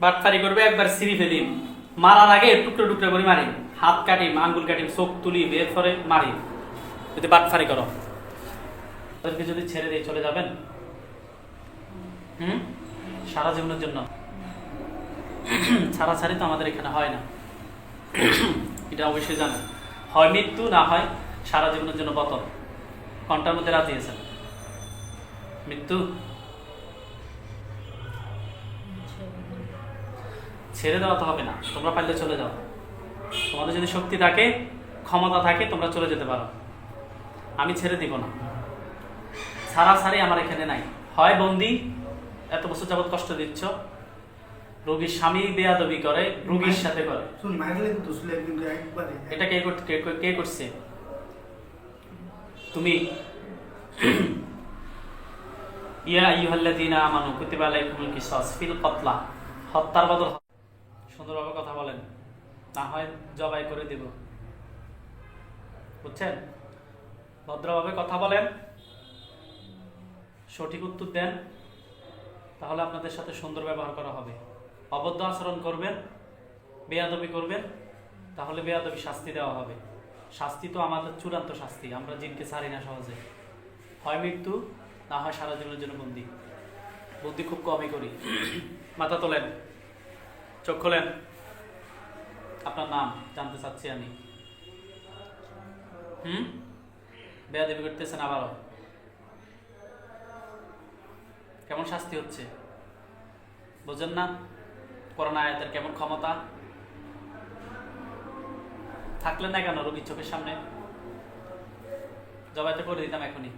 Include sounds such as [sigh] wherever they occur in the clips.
বাটফারি করবে, একবার সিঁড়ি ফেলি। মারার আগে টুকরো টুকরো করে মারি। হাত কাটিম আঙ্গুল কাটিম চোখ তুলি, বের করে মারি। যদি বাটফারি করো। তাদেরকে যদি ছেড়ে দিয়ে চলে যাবেন? হুম? সারা জীবনের জন্য। ছাড়াছাড়ি তো আমাদের এখানে হয় না। এটা অবশ্যই জানেন। হয় মৃত্যু, না হয় সারা জীবনের জন্য পতন কোনটার মধ্যে রাজি আছেন মৃত্যু? ছেড়ে দেওয়া তো হবে না তোমরা পারলে চলে যাও। তোমাদের যদি শক্তি থাকে ক্ষমতা থাকে তোমরা চলে যেতে পারো। আমি ছেড়ে দিব না। ছাড়াছাড়ি আমার এখানে নাই। হয় বন্দি এত বছর যাবৎ কষ্ট দিচ্ছ রোগীর স্বামী বেয়াদবি করে রোগীর সাথে করে। এটা কে কে- করছে? তুমি? ইয়া আইয়ুহাল্লাযীনা আমানু কুতিবা আলাইকুমুল কিসাস ফিল কতলা। হত্যার বদল সুন্দরভাবে কথা বলেন। না হয় জবাই করে দিব। বুঝছেন? ভদ্রভাবে কথা বলেন। সঠিক উত্তর দেন। তাহলে আপনাদের সাথে সুন্দর ব্যবহার করা হবে। অবদ্ধ আচরণ করবেন, বেয়াদবি করবেন, তাহলে বেয়াদবি শাস্তি দেওয়া হবে। শাস্তি তো আমাদের চূড়ান্ত শাস্তি, আমরা জিনকে ছাড়ি না সহজে। হয় মৃত্যু, না হয় সারা জীবনের জন্য বন্দি। বুদ্ধি খুব কমই করি। মাথা তোলেন। চোখ খোলেন। আপনার নাম জানতে চাচ্ছি আমি। হুম? বেয়াদবি করতেছেন আবারও। কেমন শাস্তি হচ্ছে? বোঝেন না করোনা আয়াতের কেমন ক্ষমতা? থাকলেন না কেন রোগীর চোখের সামনে? জবাইতে করে দিতাম এখনই।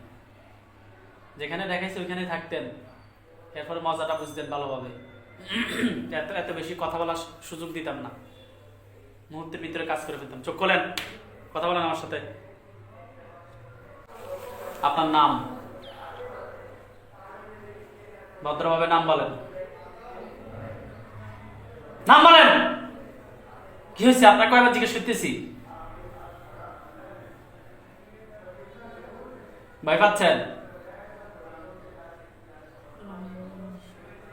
যেখানে দেখাইছে ওইখানে থাকতেন। এরপরে মজাটা বুঝতেন ভালোভাবে। [coughs] এত এত বেশি কথা বলার সুযোগ দিতাম না। মুহূর্তের ভিতরে কাজ করে ফেলতাম। চোখ খোলেন। কথা বলেন আমার সাথে। আপনার নাম? ভদ্রভাবে নাম বলেন। নাম বলেন! কি হয়েছে? আপনার কয়বার জিজ্ঞেস করতেছি? ভয় পাচ্ছেন?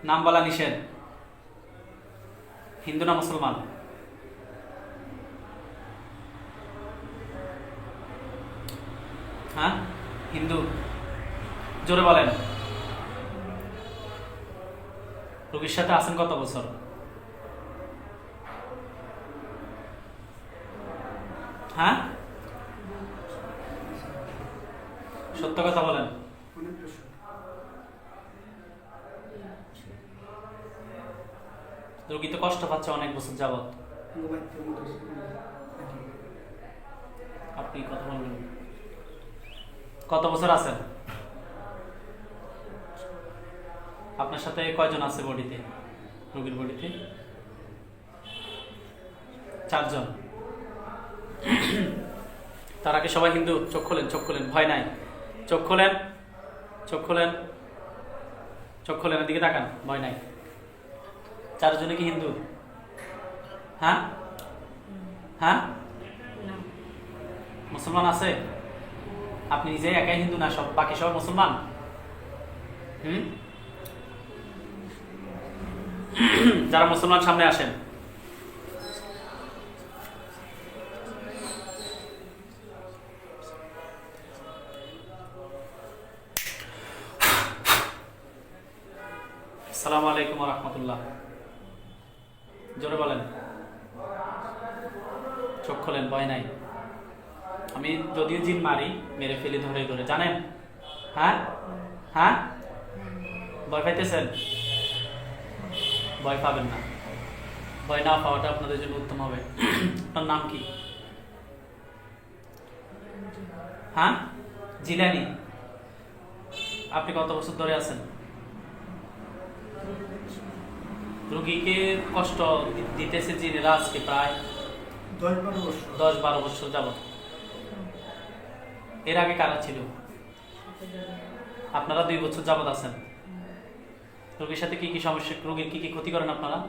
নাম বলা নিষেধ। হিন্দু না মুসলমান? হ্যাঁ? হিন্দু। জোরে বলেন। রোগীর সাথে আছেন কত বছর? হ্যাঁ? সত্য কথা বলেন অনেক বেশি। রোগী তো কষ্ট পাচ্ছে অনেক বছর শুনে। আপনি কথা বলবেন। কত বছর আছেন? আপনার সাথে কয়জন আছে বডিতে? রোগীর বডিতে? চারজন। তার আগে সবাই কিন্তু চোখ খোলেন চোখ খোলেন, ভয় নাই। চোখ খোলেন চোখ খোলেন চোখ খোলেন, এদিকে তাকান, ভয় নাই। চারজনে কি হিন্দু? হ্যাঁ? হ্যাঁ? মুসলমান আছে? আপনি নিজে একাই হিন্দু না সব বাকি সব মুসলমান? হুম? যারা মুসলমান সামনে আসেন। আসসালামু আলাইকুম রহমতুল্লাহ। জোরে বলেন। চোখ খোলেন, ভয় নাই। আমি যদিও জিন মারি, মেরে ফেলি ধরে ধরে। জানেন? হ্যাঁ? হ্যাঁ? ভয় পাইতেছেন? ভয় পাবেন না। ভয় না পাওয়াটা আপনাদের জন্য উত্তম হবে। আপনার নাম কি? হ্যাঁ? জিলানি। আপনি কত বছর ধরে আছেন? রুগীকে কষ্ট দিতেছে জিনেরা আজকে প্রায় দশ বারো বছর। দশ বারো বছর যাবত এর আগে কারা ছিল? আপনারা দুই বছর যাবত আছেন। রোগীর সাথে কি কি সমস্যা রোগীর কি কি ক্ষতি করেন আপনারা?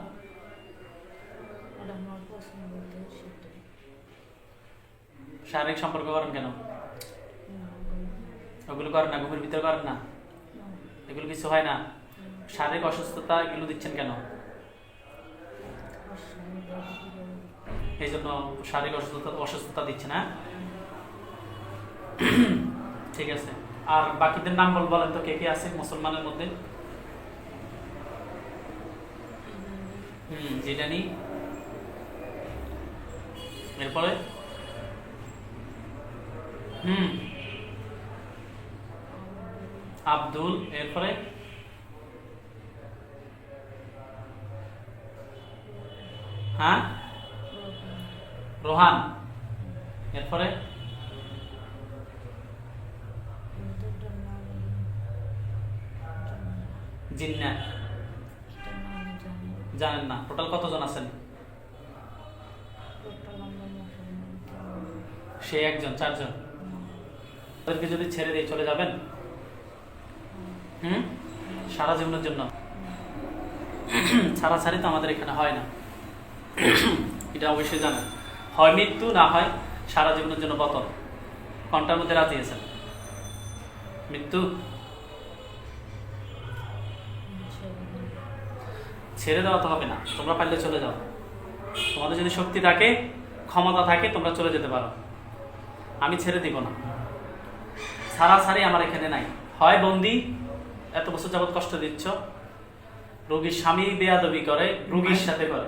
শারীরিক সম্পর্ক করেন কেন? ওগুলো করেন না ঘুমের ভিতরে করেন না। এগুলো কিছু হয় না? শারীরিক অসুস্থতা এগুলো দিচ্ছেন কেন? এই জন্য শারীরিক অসুস্থতা অসুস্থতা দিচ্ছে না। ঠিক আছে। আর বাকিদের নাম বল বলেন তো, কে কে আছে মুসলমানের মধ্যে? জিলানি। এরপরে? হুম। আব্দুল, এরপরে? হ্যাঁ? রোহান, এরপরে? জিন্না জানেন না, টোটাল কতজন আছেন? সে একজন, চারজন। তাদেরকে যদি ছেড়ে দিয়ে চলে যাবেন? হুম? সারা জীবনের জন্য। ছাড়াছাড়ি তো আমাদের এখানে হয় না। এটা অবশ্যই জানেন। হয় মৃত্যু, না হয় সারা জীবনের জন্য পতন। কোনটার মধ্যে রাজি আছেন মৃত্যু? ছেড়ে দেওয়া তো হবে না। তোমরা পারলে চলে যাও। তোমাদের যদি শক্তি থাকে, ক্ষমতা থাকে, তোমরা চলে যেতে পারো। আমি ছেড়ে দিব না। ছাড়াছাড়ি আমার এখানে নাই। হয় বন্দি, এত বছর যাবৎ কষ্ট দিচ্ছ রোগীর স্বামী বেয়াদবি করে রোগীর সাথে করে।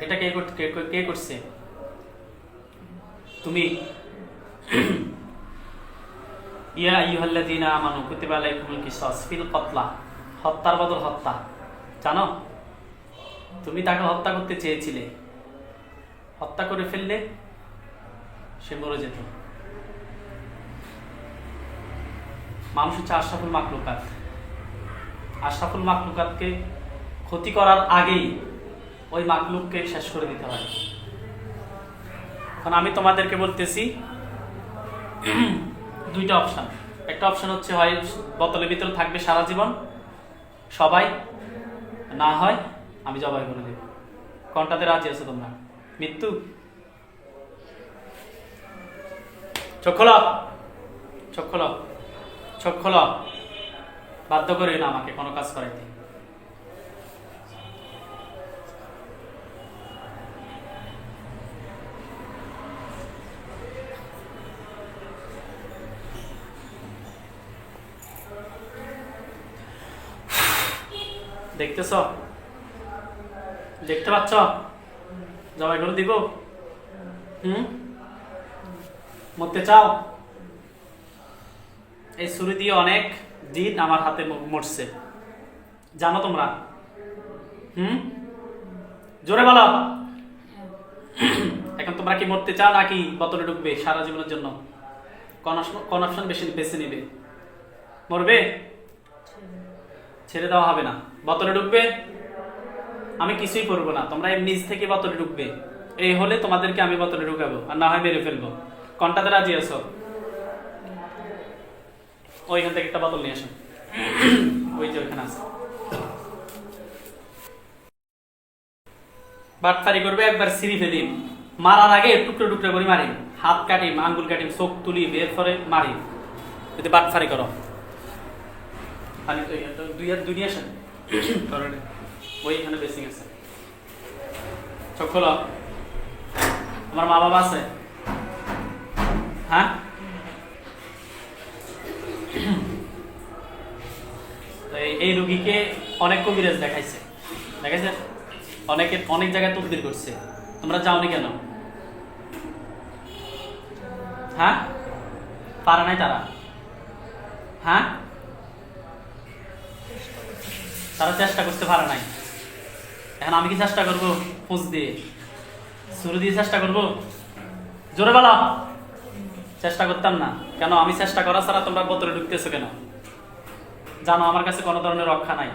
এটা কে কে করছে? তুমি? ইয়া আইয়ুহাল্লাযীনা আমানু কুতিবা আলাইকুমুল কিসাস ফিল কতলা হত্যার বদল হত্যা। জানো? তুমি তাকে হত্যা করতে চেয়েছিলে। হত্যা করে ফেললে সে মরে যেত। মানুষ হচ্ছে আশরাফুল মাকলুকাত আশরাফুল মাকলুকাতকে ক্ষতি করার আগেই ওই মাকলুককে শেষ করে দিতে হয়। এখন আমি তোমাদেরকে বলতেছি, দুইটা অপশান একটা অপশান হচ্ছে হয়, বোতলের ভিতরে থাকবে সারা জীবন, সবাই, না হয় আমি জবাই করে দেব। কোনটাতে রাজি আছো তোমরা? মৃত্যু খোলো চোখ খোলো বাধ্য করি না আমাকে, কোনো কাজ করাইতে। দেখতেছ? দেখতে পাচ্ছ? জবাই করে দিব? হুম? মরতে চাও? এই ছুরি দিয়ে অনেক জিন আমার হাতে মরছে। জানো তোমরা? হুম? জোরে বলো। এখন তোমরা কি মরতে চাও নাকি বতলে ঢুকবে সারা জীবনের জন্য? কোন অপশন- বেশি বেছে নেবে? মরবে? ছেড়ে দেওয়া হবে না। বোতলে ঢুকবে? আমি কিছুই করব না। তোমরা এর নিজ থেকে বোতলে ঢুকবে। এই হলে তোমাদেরকে আমি বোতলে ঢুকাবো, আর না হয় মেরে ফেলব। কোনটাতে রাজি আছো? ওইখান থেকে একটা বোতল নিয়ে আসো ওই যে ওইখানে আছে। বাটপারি করবে, একবার সিঁড়ি ফেলিম মারার আগে টুকরো টুকরো করে মারি। হাত কাটিম, আঙ্গুল কাটিম, চোখ তুলি, বের করে মারি। যদি বাটফারি করো। আসেন। আমার মা বাবা আছে। হ্যাঁ তো এই- রুগীকে অনেক কবিরাজ দেখাইছে। দেখাইছে? অনেকে অনেক জায়গায় তদবির করছে। তোমরা যাওনি কেন? হ্যাঁ? পারা নাই তারা। হ্যাঁ? তারা চেষ্টা করতে পারে নাই। এখন আমি কি চেষ্টা করব? ফুঁস দিয়ে। শুরু দিয়ে চেষ্টা করব? জোরে বলো। চেষ্টা করতাম না। কেন? আমি চেষ্টা করা ছাড়া তোমরা বোতলে ঢুকতেছো কেন? জানো, আমার কাছে কোনো ধরনের রক্ষা নাই।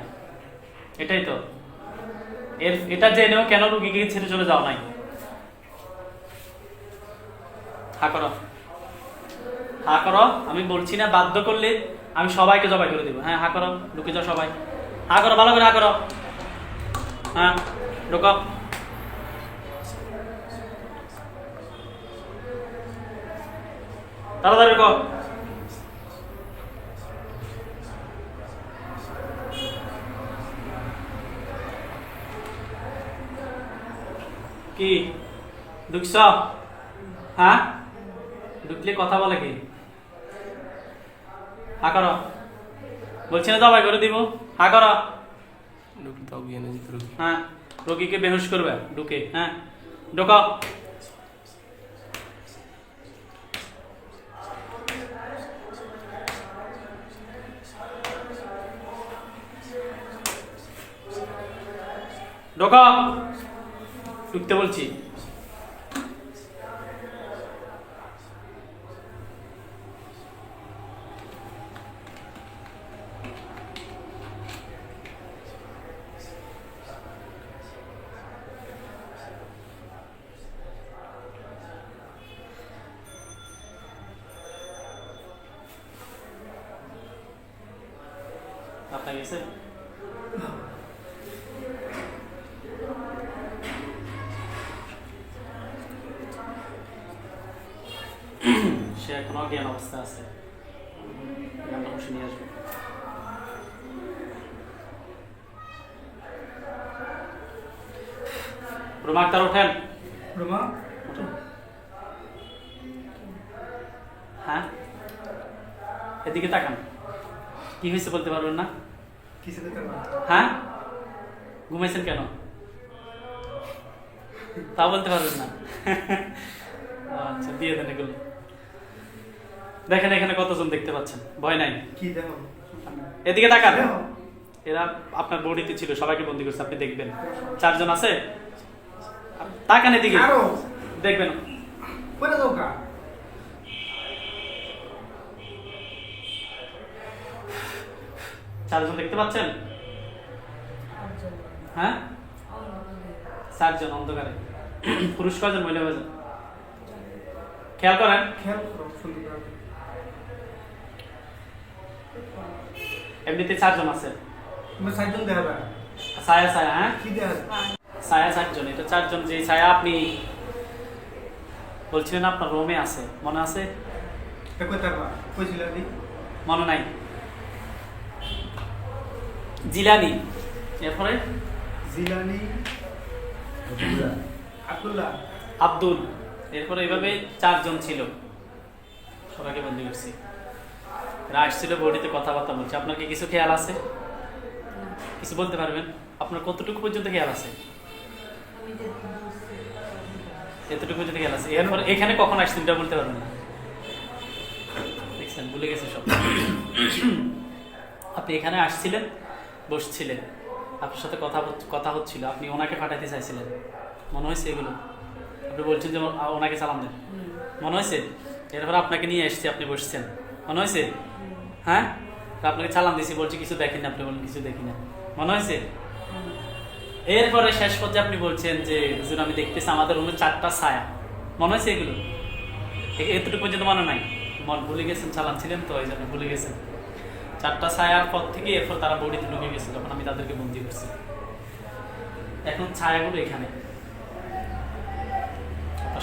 এটাই তো। এর, এটা জেনেও কেন রুগীকে ছেড়ে চলে যাও নাই? হা করো। হা করো, আমি বলছি না, বাধ্য করলে আমি সবাইকে জবাই করে দিব। হ্যাঁ হা করো, ঢুকে যাও সবাই। হা করো, ভালো করে হা করো। হ্যাঁ ঢুকো। তাড়াতাড়ি ঢুকো। কি? ঢুকছ হ্যাঁ? ঢুকলে কথা বলে কি? হা করো। বলছি না জবাই করে দিব। হা করো। হ্যাঁ রোগীকে বেহুশ করবে ঢুকে হ্যাঁ। ঢোকাও ঢোকাও ঢুকতে বলছি। আপনার গেছে সে এখনও জ্ঞান অবস্থা আছে জ্ঞানটা বসে নিয়ে আসবে রুমা আক্তার ওঠেন রোমা হ্যাঁ এদিকে তাকান কি হয়েছে বলতে পারবেন না হ্যাঁ ঘুমাইছেন কেন তা বলতে পারবেন না আচ্ছা দিয়ে দেন এগুলো দেখেন এখানে কতজন দেখতে পাচ্ছেন? ভয় নাই? কি দেখো? এদিকে তাকান। এরা আপনার বডিতে ছিল সবাইকে বন্দি করছে আপনি দেখবেন। চারজন আছে? তাকান এদিকে। দেখবেন। চারজন দেখতে পাচ্ছেন? হ্যাঁ? চারজন অন্ধকারে। পুরুষ কজন মহিলা কজন খেয়াল করেন। খেয়াল করো সুন্দর করে এমনিতে চারজন আছে। দেখাবে ছায়া ছায়া হ্যাঁ? কি দেখা ছায়া চারজন এটা চারজন যে ছায়া আপনি বলছিলেন আপনার রোমে আছে মনে আছে? মনে নাই। জিলানি। এরপরে? জিলানি। আব্দুল্লাহ। আব্দুল। এরপরে এইভাবে চারজন ছিল। সবাইকে বন্দি করছি। আসছিল বডিতে কথাবার্তা বলছে। আপনার কি কিছু খেয়াল আছে? কিছু বলতে পারবেন? আপনার কতটুকু পর্যন্ত খেয়াল আছে? এতটুকু পর্যন্ত খেয়াল আছে। এরপর এখানে কখন আসছেন এটা বলতে পারবেন না। দেখছেন ভুলে গেছে সব। আপনি এখানে আসছিলেন বসছিলেন। আপনার সাথে কথা কথা হচ্ছিল। আপনি ওনাকে পাঠাতে চাইছিলেন। মনে হয়েছে এগুলো? আপনি বলছেন যে ওনাকে সালাম দেন। মনে হয়েছে? এরপর আপনাকে নিয়ে এসেছি আপনি বসছেন। মনে হয়েছে? হ্যাঁ? আপনাকে সালাম দিছি, বলছি কিছু দেখেন আপনি বলেন কিছু দেখি না। মনে হয়েছে? এরপরে শেষ পর্যায়ে আপনি বলছেন যে, হুজুর, আমি দেখতেছি আমাদের রুমে চারটা ছায়া। মনে হয়েছে এগুলো? এতটুকু পর্যন্ত মনে নাই? মন ভুলে গেছেন চালান ছিলেন তো, এই জন্য ভুলে গেছেন। চারটা ছায়ার পর থেকে এরপর তারা বডিতে ঢুকে গেছে যখন আমি তাদেরকে বন্দি করছি। এখন ছায়াগুলো এখানে।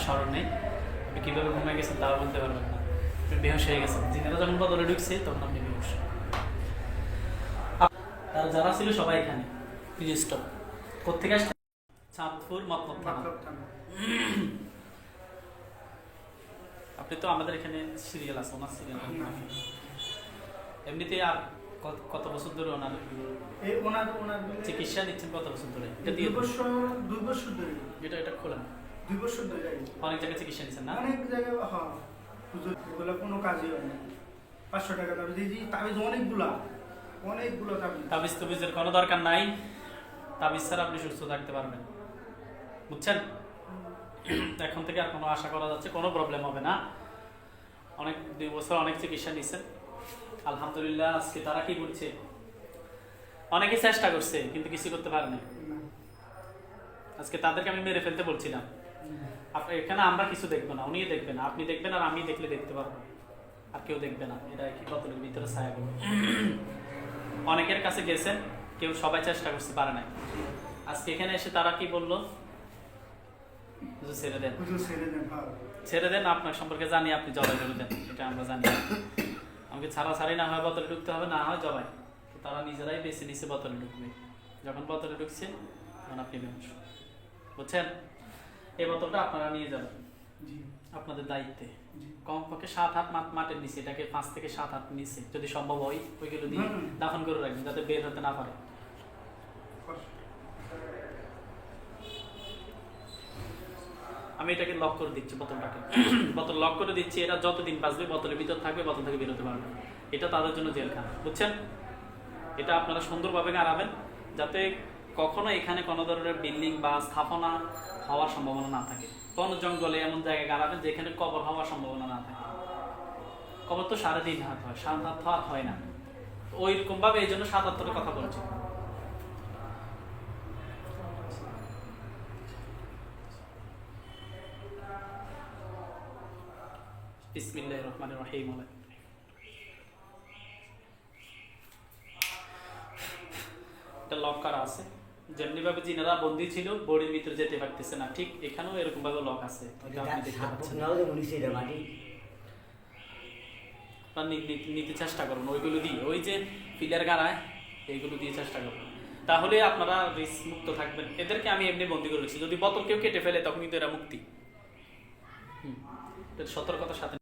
স্মরণ নেই? আপনি কীভাবে ঘুমিয়ে গেছেন তাও বলতে পারবেন বেহস হয়ে গেছেন জিনেরা যখন বদলে ঢুকছে তখন আপনি বেহস। তারা যারা ছিল সবাই এখানে স্টপ কোথেকে আসছে চাঁদপুর মতলব আপনি তো আমাদের এখানে সিরিয়াল আছে ওনার সিরিয়াল এমনিতে আর কত- বছর ধরে ওনার ওনার ওনার চিকিৎসা নিচ্ছেন কত বছর ধরে? এটা দুই বছর দুই বছর ধরে। এটা এটা খোলেন। দুই বছর ধরে। অনেক জায়গায় চিকিৎসা নিচ্ছেন না? অনেক জায়গায় হ্যাঁ। হুজুর এগুলো কোনো কাজই হয় না। পাঁচশো টাকা তাবিজ এই যে তাবিজ অনেকগুলা অনেকগুলো তাবিজ। তাবিজ তবিজের কোনো দরকার নাই। তাবিজ ছাড়া আপনি সুস্থ থাকতে পারবেন। বুঝছেন? এখন থেকে আর কোনো আশা করা যাচ্ছে কোনো প্রবলেম হবে না। অনেক দুই বছর অনেক চিকিৎসা নিছেন। আলহামদুলিল্লাহ আজকে তারা কি করছে? অনেকে চেষ্টা করছে কিন্তু কিছু করতে পারেনি। আজকে তাদেরকে আমি মেরে ফেলতে বলছিলাম। আপনি এখানে আমরা কিছু দেখব না উনি দেখবেন আপনি দেখবেন আর আমি দেখলে দেখতে পারব। আর কেউ দেখবে না। এটা কি কতটুকু? ভিতরে ছায়াগুলো অনেকের কাছে গেছেন কেউ সবাই চেষ্টা করতে পারে নাই। আজকে এখানে এসে তারা কি বলল? ছেড়ে দেন। ছেড়ে দেন আপনার সম্পর্কে জানি আপনি জবাই করে দেন। এটা আমরা জানি। আমাকে ছাড়া ছাড়ি না হয় বোতলে ঢুকতে হবে না হয় জবাই। তো তারা নিজেরাই বেছে নিচে বোতলে ঢুকবে। যখন বোতলে ঢুকছে তখন আপনি বুঝছেন? এই বোতলটা আপনারা নিয়ে যাবেন। আপনাদের দায়িত্বে। কমপক্ষে সাত হাত মাটির নিচে এটাকে পাঁচ থেকে সাত হাত নিচে যদি সম্ভব হয় ওইগুলো দিয়ে দাফন করে রাখবেন যাতে বের হতে না পারে। আমি এটাকে লক করে দিচ্ছি বোতলটাকে। [coughs] বোতল লক করে দিচ্ছি এরা যতদিন বাঁচবে বোতলের ভিতর থাকবে বোতল থেকে বেরোতে পারবে। এটা তাদের জন্য জেলখানা বুঝছেন? এটা আপনারা সুন্দরভাবে গাড়াবেন যাতে কখনো এখানে কোনো ধরনের বিল্ডিং বা স্থাপনা হওয়ার সম্ভাবনা না থাকে। কোন জঙ্গলে এমন জায়গায় গাড়াবেন যেখানে কবর হওয়ার সম্ভাবনা না থাকে। কবর তো সাড়ে তিন হাত হয়, সাত হাত তো আর হয় না। ওই রকম ভাবে এই জন্য সাতাত্তরের কথা বলছি। বিসমিল্লাহ আছে। যেমনি ভাবে জিনারা বন্দি ছিল বডির ভিতরে যেতে পারতেছে না। ঠিক এখানেও এরকম ভাবে লক আছে। নিতে চেষ্টা করুন ওইগুলো দিয়ে। ওই যে ফিলার গাড়ায় এইগুলো দিয়ে চেষ্টা করুন। তাহলে আপনারা রিস্ক মুক্ত থাকবেন। এদেরকে আমি এমনি বন্দি করেছি যদি বোতল কেউ কেটে ফেলে তখন কিন্তু এরা মুক্তি। সতর্কতার সাথে